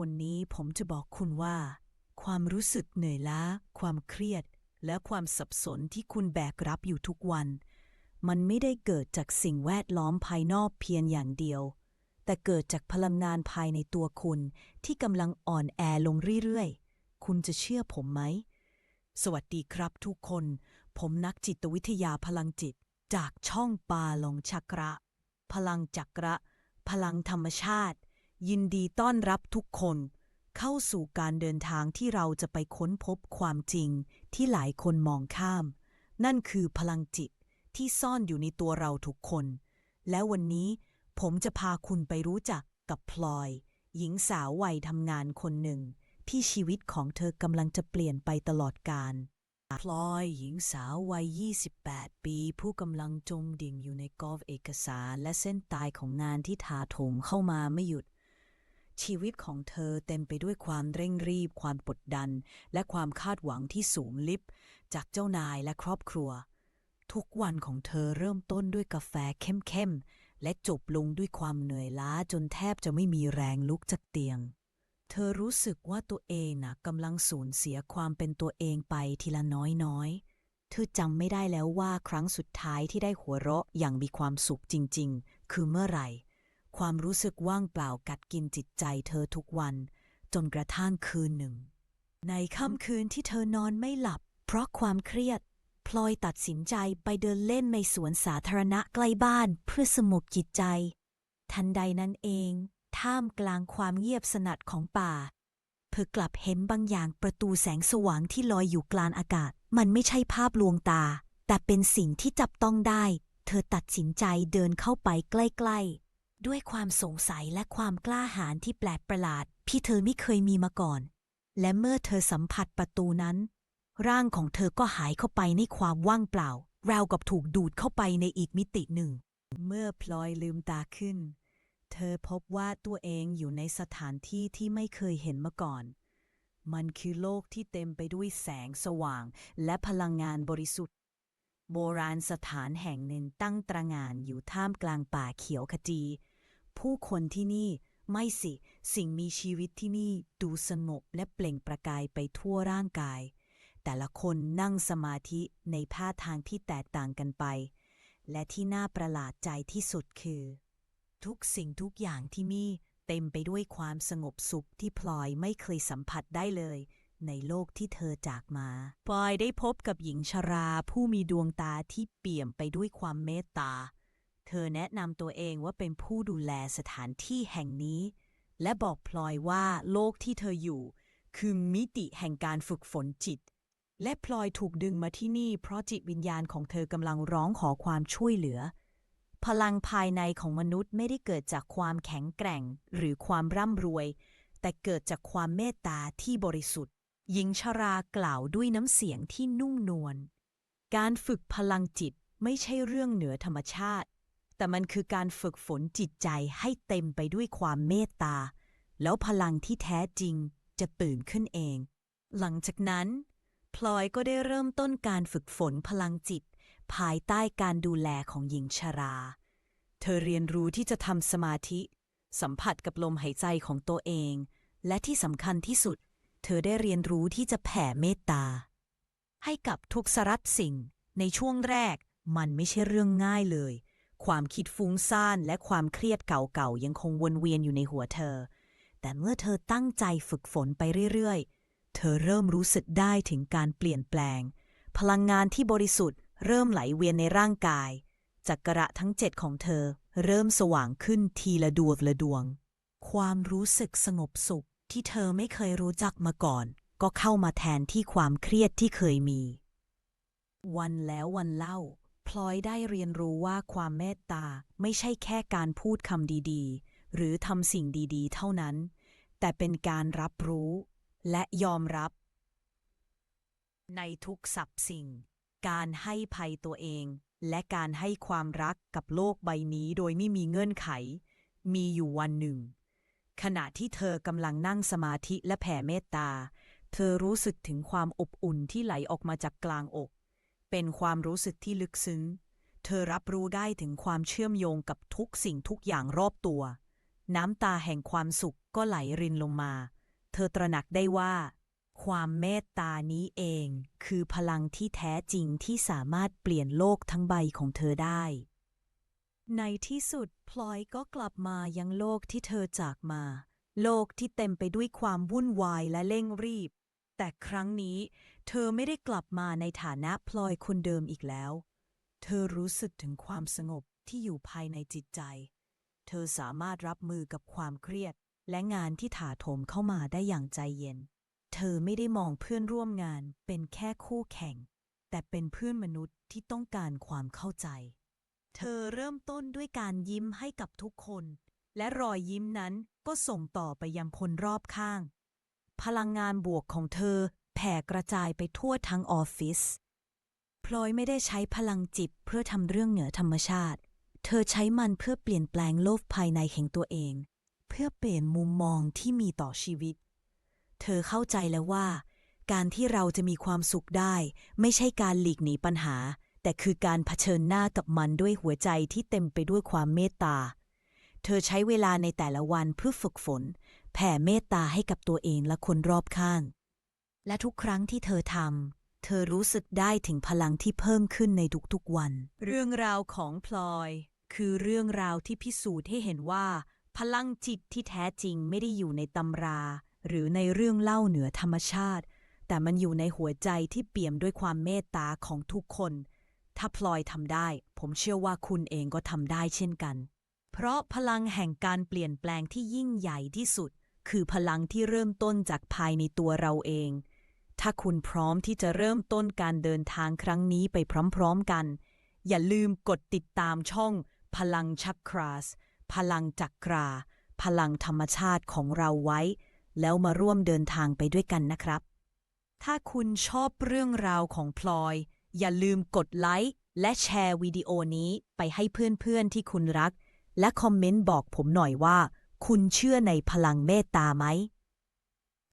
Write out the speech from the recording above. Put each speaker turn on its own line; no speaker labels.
วันนี้ผมจะบอกคุณว่า ความรู้สึกเหนื่อยล้า ความเครียด และความสับสนที่คุณแบกรับอยู่ทุกวัน มันไม่ได้เกิดจากสิ่งแวดล้อมภายนอกเพียงอย่างเดียว แต่เกิดจากพลังงานภายในตัวคุณ ที่กำลังอ่อนแอลงเรื่อยๆ คุณจะเชื่อผมไหม สวัสดีครับทุกคน ผมนักจิตวิทยาพลังจิต จากช่องปาลงชักระ พลังจักระ พลังธรรมชาติ ยินดีต้อนรับทุกคน เข้าสู่การเดินทางที่เราจะไปค้นพบความจริงที่หลายคนมองข้าม นั่นคือพลังจิตที่ซ่อนอยู่ในตัวเราทุกคน และวันนี้ผมจะพาคุณไปรู้จักกับพลอย หญิงสาววัยทำงานคนหนึ่ง ที่ชีวิตของเธอกำลังจะเปลี่ยนไปตลอดกาลพลอยหญิงสาววัย 28 ปี ผู้กำลังจมดิ่งอยู่ในกอล์ฟเอกสาร และเส้นตายของงานที่ถาโถมเข้ามาไม่หยุด ชีวิตของเธอเต็มไปด้วยความเร่งรีบ ความกดดัน และความคาดหวังที่สูงลิบ จากเจ้านายและครอบครัว ทุกวันของเธอเริ่มต้นด้วยกาแฟเข้มๆ และจบลงด้วยความเหนื่อยล้าจนแทบจะไม่มีแรงลุกจากเตียง เธอรู้สึกว่าตัวเองนะกำลังสูญเสียความเป็นตัวเองไปทีละน้อยๆเธอจำไม่ได้แล้วว่าครั้งสุดท้ายที่ได้หัวเราะอย่างมีความสุขจริง ๆ คือเมื่อไหร่ ความรู้สึกว่างเปล่ากัดกินจิตใจเธอทุกวัน จนกระทั่งคืนหนึ่ง ในค่ำคืนที่เธอนอนไม่หลับ เพราะความเครียด พลอยตัดสินใจไปเดินเล่นในสวนสาธารณะใกล้บ้านเพื่อสงบจิตใจ ทันใดนั้นเอง ท่ามกลางความเงียบสนัดของป่า เธอกลับเห็นบางอย่างประตูแสงสว่างที่ลอยอยู่กลางอากาศ มันไม่ใช่ภาพลวงตา แต่เป็นสิ่งที่จับต้องได้ เธอตัดสินใจเดินเข้าไปใกล้ๆ ด้วยความสงสัยและความกล้าหาญที่แปลกประหลาด ที่เธอไม่เคยมีมาก่อน และเมื่อเธอสัมผัสประตูนั้น ร่างของเธอก็หายเข้าไปในความว่างเปล่า ราวกับถูกดูดเข้าไปในอีกมิติหนึ่ง เมื่อพลอยลืมตาขึ้น เธอพบว่าตัวเองอยู่ในสถานที่ที่ไม่เคยเห็นมาก่อน มันคือโลกที่เต็มไปด้วยแสงสว่าง และพลังงานบริสุทธิ์โบราณสถานแห่งหนึ่งตั้งตระหง่านอยู่ท่ามกลางป่าเขียวขจี ผู้คนที่นี่ไม่สิ สิ่งมีชีวิตที่นี่ดูสงบและเปล่งประกายไปทั่วร่างกาย แต่ละคนนั่งสมาธิในท่าทางที่แตกต่างกันไป และที่น่าประหลาดใจที่สุดคือ ทุกสิ่งทุกอย่างที่มีเต็มไปด้วยความสงบสุขที่พลอยไม่เคยสัมผัสได้เลย ในโลกที่เธอจากมา พลอยได้พบกับหญิงชราผู้มีดวงตาที่เปี่ยมไปด้วยความเมตตา เธอแนะนำตัวเองว่าเป็นผู้ดูแลสถานที่แห่งนี้ และบอกพลอยว่าโลกที่เธออยู่ คือมิติแห่งการฝึกฝนจิต และพลอยถูกดึงมาที่นี่ เพราะจิตวิญญาณของเธอกำลังร้องขอความช่วยเหลือ พลังภายในของมนุษย์ไม่ได้เกิดจากความแข็งแกร่ง หรือความร่ำรวย แต่เกิดจากความเมตตาที่บริสุทธิ์หญิงชรากล่าวด้วยน้ำเสียงที่นุ่มนวล การฝึกพลังจิตไม่ใช่เรื่องเหนือธรรมชาติ แต่มันคือการฝึกฝนจิตใจให้เต็มไปด้วยความเมตตา แล้วพลังที่แท้จริงจะตื่นขึ้นเอง หลังจากนั้น พลอยก็ได้เริ่มต้นการฝึกฝนพลังจิต ภายใต้การดูแลของหญิงชรา เธอเรียนรู้ที่จะทำสมาธิ สัมผัสกับลมหายใจของตัวเอง และที่สำคัญที่สุด เธอได้เรียนรู้ที่จะแผ่เมตตา ให้กับทุกสรัตสิ่ง ในช่วงแรกมันไม่ใช่เรื่องง่ายเลย ความคิดฟุ้งซ่านและความเครียดเก่าๆ ยังคงวนเวียนอยู่ในหัวเธอ แต่เมื่อเธอตั้งใจฝึกฝนไปเรื่อยๆ เธอเริ่มรู้สึกได้ถึงการเปลี่ยนแปลง พลังงานที่บริสุทธิ์เริ่มไหลเวียนในร่างกาย จักระทั้งเจ็ดของเธอ เริ่มสว่างขึ้นทีละดวงละดวง ความรู้สึกสงบสุขที่เธอไม่เคยรู้จักมาก่อน ก็เข้ามาแทนที่ความเครียดที่เคยมี วันแล้ววันเล่า พลอยได้เรียนรู้ว่าความเมตตาไม่ใช่แค่การพูดคำดีๆ หรือทำสิ่งดีๆ เท่านั้น แต่เป็นการรับรู้และยอมรับ ในทุกสับสิ่ง การให้ภัยตัวเอง และการให้ความรักกับโลกใบนี้โดยไม่มีเงื่อนไข มีอยู่วันหนึ่ง ขณะที่เธอกำลังนั่งสมาธิและแผ่เมตตา เธอรู้สึกถึงความอบอุ่นที่ไหลออกมาจากกลางอก เป็นความรู้สึกที่ลึกซึ้ง เธอรับรู้ได้ถึงความเชื่อมโยงกับทุกสิ่งทุกอย่างรอบตัว น้ำตาแห่งความสุขก็ไหลรินลงมา เธอตระหนักได้ว่า ความเมตตานี้เอง คือพลังที่แท้จริงที่สามารถเปลี่ยนโลกทั้งใบของเธอได้ ในที่สุดพลอยก็กลับมายังโลกที่เธอจากมา โลกที่เต็มไปด้วยความวุ่นวายและเร่งรีบ แต่ครั้งนี้ เธอไม่ได้กลับมาในฐานะพลอยคนเดิมอีกแล้ว เธอรู้สึกถึงความสงบที่อยู่ภายในจิตใจ เธอสามารถรับมือกับความเครียด และงานที่ถาโถมเข้ามาได้อย่างใจเย็น เธอไม่ได้มองเพื่อนร่วมงานเป็นแค่คู่แข่ง แต่เป็นเพื่อนมนุษย์ที่ต้องการความเข้าใจ เธอเริ่มต้นด้วยการยิ้มให้กับทุกคน และรอยยิ้มนั้นก็ส่งต่อไปยังคนรอบข้าง พลังงานบวกของเธอ แผ่กระจายไปทั่วทั้งออฟฟิศพลอยไม่ได้ใช้พลังจิตเพื่อทำเรื่องเหนือธรรมชาติ เธอใช้มันเพื่อเปลี่ยนแปลงโลกภายในแห่งตัวเอง เพื่อเปลี่ยนมุมมองที่มีต่อชีวิต เธอเข้าใจแล้วว่า การที่เราจะมีความสุขได้ ไม่ใช่การหลีกหนีปัญหา แต่คือการเผชิญหน้ากับมันด้วยหัวใจที่เต็มไปด้วยความเมตตา เธอใช้เวลาในแต่ละวันเพื่อฝึกฝน แผ่เมตตาให้กับตัวเองและคนรอบข้าง และทุกครั้งที่เธอทำ เธอรู้สึกได้ถึงพลังที่เพิ่มขึ้นในทุกๆวัน เรื่องราวของพลอย คือเรื่องราวที่พิสูจน์ให้เห็นว่า พลังจิตที่แท้จริงไม่ได้อยู่ในตำรา หรือในเรื่องเล่าเหนือธรรมชาติ แต่มันอยู่ในหัวใจที่เปี่ยมด้วยความเมตตาของทุกคน ถ้าพลอยทำได้ ผมเชื่อว่าคุณเองก็ทำได้เช่นกัน เพราะพลังแห่งการเปลี่ยนแปลงที่ยิ่งใหญ่ที่สุด คือพลังที่เริ่มต้นจากภายในตัวเราเอง ถ้าคุณพร้อมที่จะเริ่มต้นการเดินทางครั้งนี้ไปพร้อมๆกัน อย่าลืมกดติดตามช่อง พลังชักคราส พลังจักรา พลังธรรมชาติของเราไว้ แล้วมาร่วมเดินทางไปด้วยกันนะครับ ถ้าคุณชอบเรื่องราวของพลอย อย่าลืมกดไลค์และแชร์วิดีโอนี้ไปให้เพื่อนๆที่คุณรัก และคอมเมนต์บอกผมหน่อยว่า คุณเชื่อในพลังเมตตาไหม